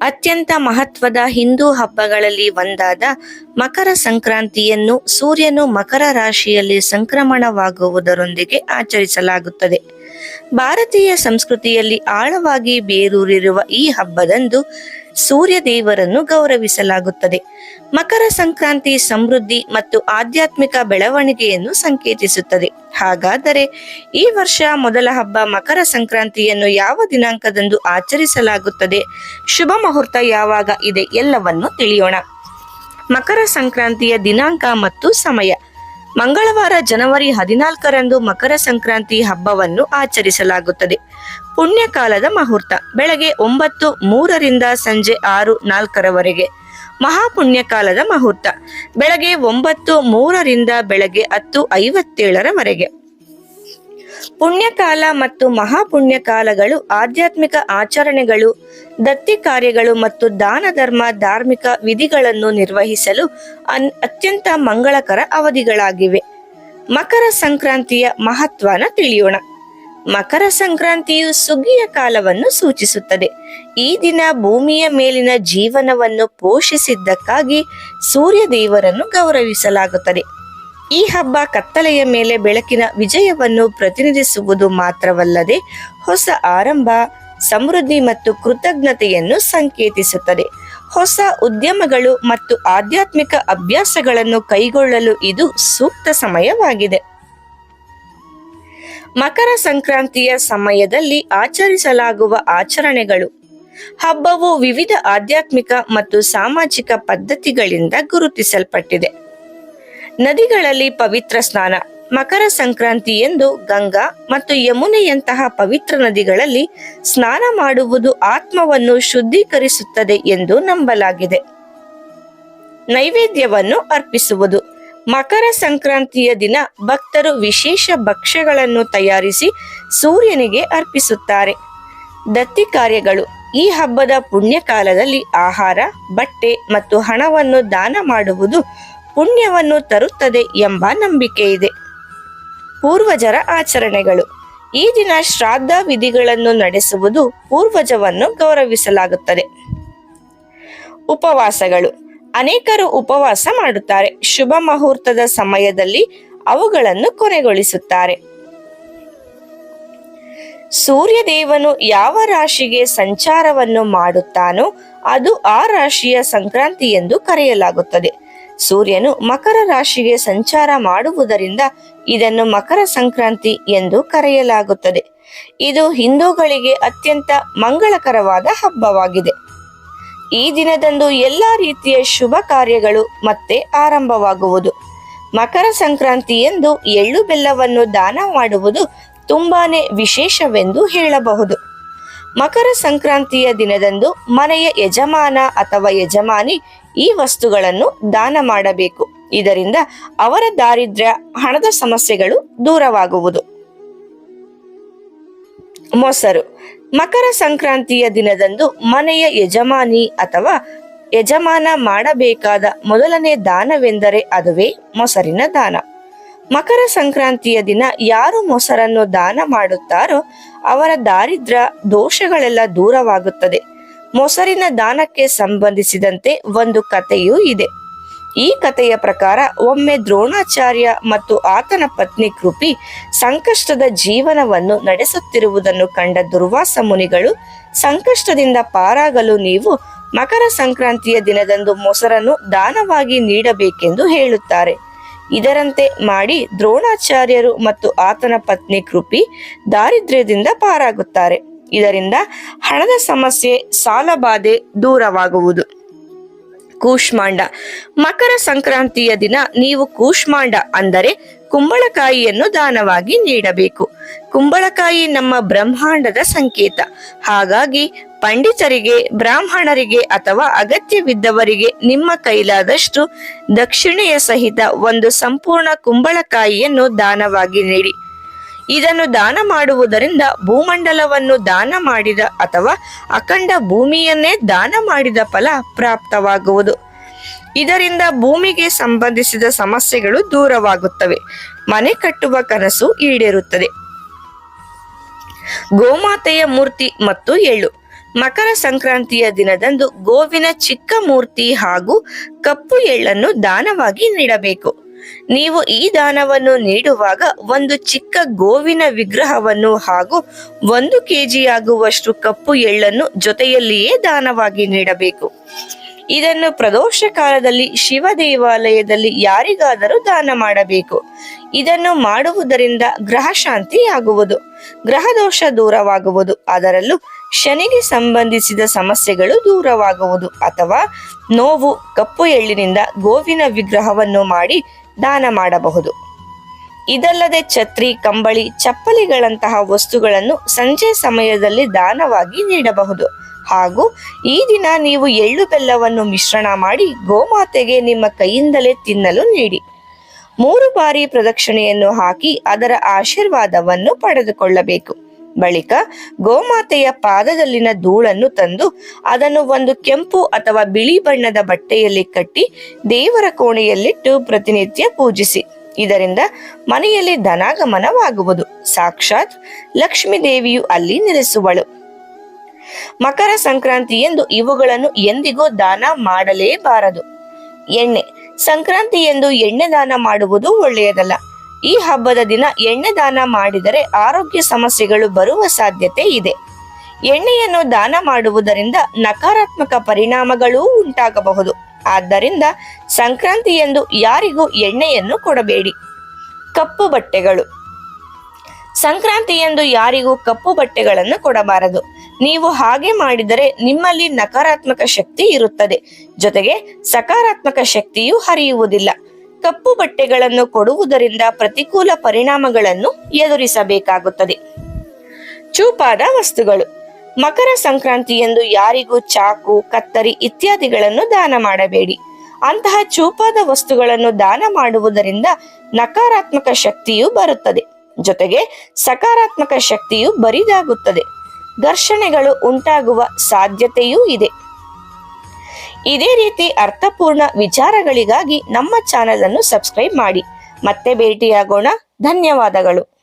ಅತ್ಯಂತ ಮಹತ್ವದ ಹಿಂದೂ ಹಬ್ಬಗಳಲ್ಲಿ ಒಂದಾದ ಮಕರ ಸಂಕ್ರಾಂತಿಯನ್ನು ಸೂರ್ಯನು ಮಕರ ರಾಶಿಯಲ್ಲಿ ಸಂಕ್ರಮಣವಾಗುವುದರೊಂದಿಗೆ ಆಚರಿಸಲಾಗುತ್ತದೆ. ಭಾರತೀಯ ಸಂಸ್ಕೃತಿಯಲ್ಲಿ ಆಳವಾಗಿ ಬೇರೂರಿರುವ ಈ ಹಬ್ಬದಂದು ಸೂರ್ಯ ದೇವರನ್ನು ಗೌರವಿಸಲಾಗುತ್ತದೆ. ಮಕರ ಸಂಕ್ರಾಂತಿ ಸಮೃದ್ಧಿ ಮತ್ತು ಆಧ್ಯಾತ್ಮಿಕ ಬೆಳವಣಿಗೆಯನ್ನು ಸಂಕೇತಿಸುತ್ತದೆ. ಹಾಗಾದರೆ ಈ ವರ್ಷ ಮೊದಲ ಹಬ್ಬ ಮಕರ ಸಂಕ್ರಾಂತಿಯನ್ನು ಯಾವ ದಿನಾಂಕದಂದು ಆಚರಿಸಲಾಗುತ್ತದೆ? ಶುಭ ಮುಹೂರ್ತ ಯಾವಾಗ ಇದೆ ಎಲ್ಲವನ್ನು ತಿಳಿಯೋಣ. ಮಕರ ಸಂಕ್ರಾಂತಿಯ ದಿನಾಂಕ ಮತ್ತು ಸಮಯ. ಮಂಗಳವಾರ ಜನವರಿ ಹದಿನಾಲ್ಕರಂದು ಮಕರ ಸಂಕ್ರಾಂತಿ ಹಬ್ಬವನ್ನು ಆಚರಿಸಲಾಗುತ್ತದೆ. ಪುಣ್ಯಕಾಲದ ಮುಹೂರ್ತ, ಬೆಳಗ್ಗೆ ಒಂಬತ್ತು ಮೂರರಿಂದ ಸಂಜೆ ಆರು ನಾಲ್ಕರವರೆಗೆ. ಮಹಾಪುಣ್ಯಕಾಲದ ಮುಹೂರ್ತ, ಬೆಳಗ್ಗೆ ಒಂಬತ್ತು ಮೂರರಿಂದ ಬೆಳಗ್ಗೆ ಹತ್ತು ಐವತ್ತೇಳರವರೆಗೆ. ಪುಣ್ಯಕಾಲ ಮತ್ತು ಮಹಾಪುಣ್ಯಕಾಲಗಳು ಆಧ್ಯಾತ್ಮಿಕ ಆಚರಣೆಗಳು, ದತ್ತಿ ಕಾರ್ಯಗಳು ಮತ್ತು ದಾನ ಧರ್ಮ ಧಾರ್ಮಿಕ ವಿಧಿಗಳನ್ನು ನಿರ್ವಹಿಸಲು ಅತ್ಯಂತ ಮಂಗಳಕರ ಅವಧಿಗಳಾಗಿವೆ. ಮಕರ ಸಂಕ್ರಾಂತಿಯ ಮಹತ್ವನ ತಿಳಿಯೋಣ. ಮಕರ ಸಂಕ್ರಾಂತಿಯು ಸುಗ್ಗಿಯ ಕಾಲವನ್ನು ಸೂಚಿಸುತ್ತದೆ. ಈ ದಿನ ಭೂಮಿಯ ಮೇಲಿನ ಜೀವನವನ್ನು ಪೋಷಿಸಿದ್ದಕ್ಕಾಗಿ ಸೂರ್ಯ ದೇವರನ್ನು ಗೌರವಿಸಲಾಗುತ್ತದೆ. ಈ ಹಬ್ಬ ಕತ್ತಲೆಯ ಮೇಲೆ ಬೆಳಕಿನ ವಿಜಯವನ್ನು ಪ್ರತಿನಿಧಿಸುವುದು ಮಾತ್ರವಲ್ಲದೆ ಹೊಸ ಆರಂಭ, ಸಮೃದ್ಧಿ ಮತ್ತು ಕೃತಜ್ಞತೆಯನ್ನು ಸಂಕೇತಿಸುತ್ತದೆ. ಹೊಸ ಉದ್ಯಮಗಳು ಮತ್ತು ಆಧ್ಯಾತ್ಮಿಕ ಅಭ್ಯಾಸಗಳನ್ನು ಕೈಗೊಳ್ಳಲು ಇದು ಸೂಕ್ತ ಸಮಯವಾಗಿದೆ. ಮಕರ ಸಂಕ್ರಾಂತಿಯ ಸಮಯದಲ್ಲಿ ಆಚರಿಸಲಾಗುವ ಆಚರಣೆಗಳು. ಹಬ್ಬವು ವಿವಿಧ ಆಧ್ಯಾತ್ಮಿಕ ಮತ್ತು ಸಾಮಾಜಿಕ ಪದ್ಧತಿಗಳಿಂದ ಗುರುತಿಸಲ್ಪಟ್ಟಿದೆ. ನದಿಗಳಲ್ಲಿ ಪವಿತ್ರ ಸ್ನಾನ, ಮಕರ ಸಂಕ್ರಾಂತಿ ಎಂದು ಗಂಗಾ ಮತ್ತು ಯಮುನೆಯಂತಹ ಪವಿತ್ರ ನದಿಗಳಲ್ಲಿ ಸ್ನಾನ ಮಾಡುವುದು ಆತ್ಮವನ್ನು ಶುದ್ಧೀಕರಿಸುತ್ತದೆ ಎಂದು ನಂಬಲಾಗಿದೆ. ನೈವೇದ್ಯವನ್ನು ಅರ್ಪಿಸುವುದು. ಮಕರ ಸಂಕ್ರಾಂತಿಯ ದಿನ ಭಕ್ತರು ವಿಶೇಷ ಭಕ್ಷ್ಯಗಳನ್ನು ತಯಾರಿಸಿ ಸೂರ್ಯನಿಗೆ ಅರ್ಪಿಸುತ್ತಾರೆ. ದತ್ತಿ ಕಾರ್ಯಗಳು. ಈ ಹಬ್ಬದ ಪುಣ್ಯಕಾಲದಲ್ಲಿ ಆಹಾರ, ಬಟ್ಟೆ ಮತ್ತು ಹಣವನ್ನು ದಾನ ಮಾಡುವುದು ಪುಣ್ಯವನ್ನು ತರುತ್ತದೆ ಎಂಬ ನಂಬಿಕೆ ಇದೆ. ಪೂರ್ವಜರ ಆಚರಣೆಗಳು. ಈ ದಿನ ಶ್ರಾದ್ದ ವಿಧಿಗಳನ್ನು ನಡೆಸುವುದು ಪೂರ್ವಜವನ್ನು ಗೌರವಿಸಲಾಗುತ್ತದೆ. ಉಪವಾಸಗಳು. ಅನೇಕರು ಉಪವಾಸ ಮಾಡುತ್ತಾರೆ. ಶುಭ ಮುಹೂರ್ತದ ಸಮಯದಲ್ಲಿ ಅವುಗಳನ್ನು ಕೊನೆಗೊಳಿಸುತ್ತಾರೆ. ಸೂರ್ಯದೇವನು ಯಾವ ರಾಶಿಗೆ ಸಂಚಾರವನ್ನು ಮಾಡುತ್ತಾನೋ ಅದು ಆ ರಾಶಿಯ ಸಂಕ್ರಾಂತಿ ಎಂದು ಕರೆಯಲಾಗುತ್ತದೆ. ಸೂರ್ಯನು ಮಕರ ರಾಶಿಗೆ ಸಂಚಾರ ಮಾಡುವುದರಿಂದ ಇದನ್ನು ಮಕರ ಸಂಕ್ರಾಂತಿ ಎಂದು ಕರೆಯಲಾಗುತ್ತದೆ. ಇದು ಹಿಂದೂಗಳಿಗೆ ಅತ್ಯಂತ ಮಂಗಳಕರವಾದ ಹಬ್ಬವಾಗಿದೆ. ಈ ದಿನದಂದು ಎಲ್ಲ ರೀತಿಯ ಶುಭ ಕಾರ್ಯಗಳು ಮತ್ತೆ ಆರಂಭವಾಗುವುದು. ಮಕರ ಸಂಕ್ರಾಂತಿ ಎಂದು ಎಳ್ಳು ಬೆಲ್ಲವನ್ನು ದಾನ ಮಾಡುವುದು ತುಂಬಾನೇ ವಿಶೇಷವೆಂದು ಹೇಳಬಹುದು. ಮಕರ ಸಂಕ್ರಾಂತಿಯ ದಿನದಂದು ಮನೆಯ ಯಜಮಾನ ಅಥವಾ ಯಜಮಾನಿ ಈ ವಸ್ತುಗಳನ್ನು ದಾನ ಮಾಡಬೇಕು. ಇದರಿಂದ ಅವರ ದಾರಿದ್ರ್ಯ, ಹಣದ ಸಮಸ್ಯೆಗಳು ದೂರವಾಗುವುದು. ಮೊಸರು. ಮಕರ ಸಂಕ್ರಾಂತಿಯ ದಿನದಂದು ಮನೆಯ ಯಜಮಾನಿ ಅಥವಾ ಯಜಮಾನ ಮಾಡಬೇಕಾದ ಮೊದಲನೇ ದಾನವೆಂದರೆ ಅದುವೇ ಮೊಸರಿನ ದಾನ. ಮಕರ ಸಂಕ್ರಾಂತಿಯ ದಿನ ಯಾರು ಮೊಸರನ್ನು ದಾನ ಮಾಡುತ್ತಾರೋ ಅವರ ದಾರಿದ್ರ ದೋಷಗಳೆಲ್ಲ ದೂರವಾಗುತ್ತದೆ. ಮೊಸರಿನ ದಾನಕ್ಕೆ ಸಂಬಂಧಿಸಿದಂತೆ ಒಂದು ಕಥೆಯೂ ಇದೆ. ಈ ಕಥೆಯ ಪ್ರಕಾರ ಒಮ್ಮೆ ದ್ರೋಣಾಚಾರ್ಯ ಮತ್ತು ಆತನ ಪತ್ನಿ ಕೃಪಿ ಸಂಕಷ್ಟದ ಜೀವನವನ್ನು ನಡೆಸುತ್ತಿರುವುದನ್ನು ಕಂಡ ದುರ್ವಾಸ ಮುನಿಗಳು ಸಂಕಷ್ಟದಿಂದ ಪಾರಾಗಲು ನೀವು ಮಕರ ಸಂಕ್ರಾಂತಿಯ ದಿನದಂದು ಮೊಸರನ್ನು ದಾನವಾಗಿ ನೀಡಬೇಕೆಂದು ಹೇಳುತ್ತಾರೆ. ಇದರಂತೆ ಮಾಡಿ ದ್ರೋಣಾಚಾರ್ಯರು ಮತ್ತು ಆತನ ಪತ್ನಿ ಕೃಪಿ ದಾರಿದ್ರ್ಯದಿಂದ ಪಾರಾಗುತ್ತಾರೆ. ಇದರಿಂದ ಹಣದ ಸಮಸ್ಯೆ ಸಾಲಬಾಧೆ ದೂರವಾಗುವುದು. ಕೂಷ್ಮಾಂಡ. ಮಕರ ಸಂಕ್ರಾಂತಿಯ ದಿನ ನೀವು ಕೂಷ್ಮಾಂಡ ಅಂದರೆ ಕುಂಬಳಕಾಯಿಯನ್ನು ದಾನವಾಗಿ ನೀಡಬೇಕು. ಕುಂಬಳಕಾಯಿ ನಮ್ಮ ಬ್ರಹ್ಮಾಂಡದ ಸಂಕೇತ. ಹಾಗಾಗಿ ಪಂಡಿತರಿಗೆ, ಬ್ರಾಹ್ಮಣರಿಗೆ ಅಥವಾ ಅಗತ್ಯವಿದ್ದವರಿಗೆ ನಿಮ್ಮ ಕೈಲಾದಷ್ಟು ದಕ್ಷಿಣೆಯ ಸಹಿತ ಒಂದು ಸಂಪೂರ್ಣ ಕುಂಬಳಕಾಯಿಯನ್ನು ದಾನವಾಗಿ ನೀಡಿ. ಇದನ್ನು ದಾನ ಮಾಡುವುದರಿಂದ ಭೂಮಂಡಲವನ್ನು ದಾನ ಮಾಡಿದ ಅಥವಾ ಅಖಂಡ ಭೂಮಿಯನ್ನೇ ದಾನ ಮಾಡಿದ ಫಲ ಪ್ರಾಪ್ತವಾಗುವುದು. ಇದರಿಂದ ಭೂಮಿಗೆ ಸಂಬಂಧಿಸಿದ ಸಮಸ್ಯೆಗಳು ದೂರವಾಗುತ್ತವೆ. ಮನೆ ಕಟ್ಟುವ ಕನಸು ಈಡೇರುತ್ತದೆ. ಗೋಮಾತೆಯ ಮೂರ್ತಿ ಮತ್ತು ಎಳ್ಳು. ಮಕರ ಸಂಕ್ರಾಂತಿಯ ದಿನದಂದು ಗೋವಿನ ಚಿಕ್ಕ ಮೂರ್ತಿ ಹಾಗೂ ಕಪ್ಪು ಎಳ್ಳನ್ನು ದಾನವಾಗಿ ನೀಡಬೇಕು. ನೀವು ಈ ದಾನವನ್ನು ನೀಡುವಾಗ ಒಂದು ಚಿಕ್ಕ ಗೋವಿನ ವಿಗ್ರಹವನ್ನು ಹಾಗೂ ಒಂದು ಕೆಜಿಯಾಗುವಷ್ಟು ಕಪ್ಪು ಎಳ್ಳನ್ನು ಜೊತೆಯಲ್ಲಿಯೇ ದಾನವಾಗಿ ನೀಡಬೇಕು. ಇದನ್ನು ಪ್ರದೋಷ ಕಾಲದಲ್ಲಿ ಶಿವ ದೇವಾಲಯದಲ್ಲಿ ಯಾರಿಗಾದರೂ ದಾನ ಮಾಡಬೇಕು. ಇದನ್ನು ಮಾಡುವುದರಿಂದ ಗ್ರಹ ಶಾಂತಿ ಆಗುವುದು ಗ್ರಹ ದೋಷ ದೂರವಾಗುವುದು, ಅದರಲ್ಲೂ ಶನಿಗೆ ಸಂಬಂಧಿಸಿದ ಸಮಸ್ಯೆಗಳು ದೂರವಾಗುವುದು ಅಥವಾ ನೋವು ಕಪ್ಪು ಎಳ್ಳಿನಿಂದ ಗೋವಿನ ವಿಗ್ರಹವನ್ನು ಮಾಡಿ ದಾನ ಮಾಡಬಹುದು. ಇದಲ್ಲದೆ ಛತ್ರಿ, ಕಂಬಳಿ, ಚಪ್ಪಲಿಗಳಂತಹ ವಸ್ತುಗಳನ್ನು ಸಂಜೆ ಸಮಯದಲ್ಲಿ ದಾನವಾಗಿ ನೀಡಬಹುದು. ಹಾಗೂ ಈ ದಿನ ನೀವು ಎಳ್ಳು ಬೆಲ್ಲವನ್ನು ಮಿಶ್ರಣ ಮಾಡಿ ಗೋಮಾತೆಗೆ ನಿಮ್ಮ ಕೈಯಿಂದಲೇ ತಿನ್ನಲು ನೀಡಿ. ಮೂರು ಬಾರಿ ಪ್ರದಕ್ಷಿಣೆಯನ್ನು ಹಾಕಿ ಅದರ ಆಶೀರ್ವಾದವನ್ನು ಪಡೆದುಕೊಳ್ಳಬೇಕು. ಬಳಿಕ ಗೋಮಾತೆಯ ಪಾದದಲ್ಲಿನ ಧೂಳನ್ನು ತಂದು ಅದನ್ನು ಒಂದು ಕೆಂಪು ಅಥವಾ ಬಿಳಿ ಬಣ್ಣದ ಬಟ್ಟೆಯಲ್ಲಿ ಕಟ್ಟಿ ದೇವರ ಕೋಣೆಯಲ್ಲಿಟ್ಟು ಪ್ರತಿನಿತ್ಯ ಪೂಜಿಸಿ. ಇದರಿಂದ ಮನೆಯಲ್ಲಿ ಧನಾಗಮನವಾಗುವುದು. ಸಾಕ್ಷಾತ್ ಲಕ್ಷ್ಮೀ ದೇವಿಯು ಅಲ್ಲಿ ನೆಲೆಸುವಳು. ಮಕರ ಸಂಕ್ರಾಂತಿಯಂದು ಇವುಗಳನ್ನು ಎಂದಿಗೂ ದಾನ ಮಾಡಲೇಬಾರದು. ಎಣ್ಣೆ. ಸಂಕ್ರಾಂತಿ ಎಂದು ಎಣ್ಣೆ ದಾನ ಮಾಡುವುದು ಒಳ್ಳೆಯದಲ್ಲ. ಈ ಹಬ್ಬದ ದಿನ ಎಣ್ಣೆ ದಾನ ಮಾಡಿದರೆ ಆರೋಗ್ಯ ಸಮಸ್ಯೆಗಳು ಬರುವ ಸಾಧ್ಯತೆ ಇದೆ. ಎಣ್ಣೆಯನ್ನು ದಾನ ಮಾಡುವುದರಿಂದ ನಕಾರಾತ್ಮಕ ಪರಿಣಾಮಗಳೂ ಉಂಟಾಗಬಹುದು. ಆದ್ದರಿಂದ ಸಂಕ್ರಾಂತಿಯಂದು ಯಾರಿಗೂ ಎಣ್ಣೆಯನ್ನು ಕೊಡಬೇಡಿ. ಕಪ್ಪು ಬಟ್ಟೆಗಳು. ಸಂಕ್ರಾಂತಿಯಂದು ಯಾರಿಗೂ ಕಪ್ಪು ಬಟ್ಟೆಗಳನ್ನು ಕೊಡಬಾರದು. ನೀವು ಹಾಗೆ ಮಾಡಿದರೆ ನಿಮ್ಮಲ್ಲಿ ನಕಾರಾತ್ಮಕ ಶಕ್ತಿ ಇರುತ್ತದೆ. ಜೊತೆಗೆ ಸಕಾರಾತ್ಮಕ ಶಕ್ತಿಯೂ ಹರಿಯುವುದಿಲ್ಲ. ಕಪ್ಪು ಬಟ್ಟೆಗಳನ್ನು ಕೊಡುವುದರಿಂದ ಪ್ರತಿಕೂಲ ಪರಿಣಾಮಗಳನ್ನು ಎದುರಿಸಬೇಕಾಗುತ್ತದೆ. ಚೂಪಾದ ವಸ್ತುಗಳು. ಮಕರ ಸಂಕ್ರಾಂತಿಯಂದು ಯಾರಿಗೂ ಚಾಕು, ಕತ್ತರಿ ಇತ್ಯಾದಿಗಳನ್ನು ದಾನ ಮಾಡಬೇಡಿ. ಅಂತಹ ಚೂಪಾದ ವಸ್ತುಗಳನ್ನು ದಾನ ಮಾಡುವುದರಿಂದ ನಕಾರಾತ್ಮಕ ಶಕ್ತಿಯು ಬರುತ್ತದೆ. ಜೊತೆಗೆ ಸಕಾರಾತ್ಮಕ ಶಕ್ತಿಯು ಬರಿದಾಗುತ್ತದೆ. ಘರ್ಷಣೆಗಳು ಉಂಟಾಗುವ ಸಾಧ್ಯತೆಯೂ ಇದೆ. ಇದೇ ರೀತಿ ಅರ್ಥಪೂರ್ಣ ವಿಚಾರಗಳಿಗಾಗಿ ನಮ್ಮ ಚಾನೆಲ್ ಅನ್ನು ಸಬ್ಸ್ಕ್ರೈಬ್ ಮಾಡಿ. ಮತ್ತೆ ಭೇಟಿಯಾಗೋಣ. ಧನ್ಯವಾದಗಳು.